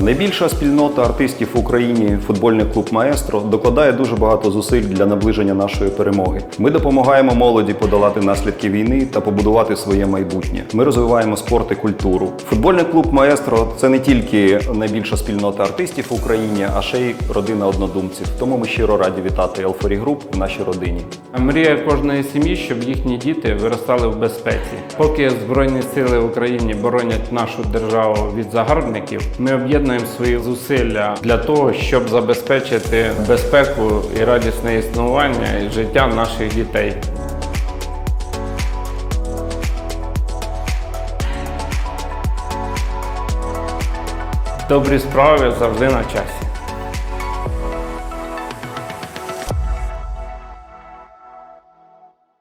Найбільша спільнота артистів в Україні, футбольний клуб Маестро, докладає дуже багато зусиль для наближення нашої перемоги. Ми допомагаємо молоді подолати наслідки війни та побудувати своє майбутнє. Ми розвиваємо спорт і культуру. Футбольний клуб Маестро це не тільки найбільша спільнота артистів в Україні, а ще й родина однодумців. Тому ми щиро раді вітати Елфорі Груп в нашій родині. Мрія кожної сім'ї, щоб їхні діти виростали в безпеці. Поки Збройні сили в Україні боронять нашу державу від загарбників, ми об'єднуємо свої зусилля для того, щоб забезпечити безпеку і радісне існування і життя наших дітей. Добрі справи завжди на часі.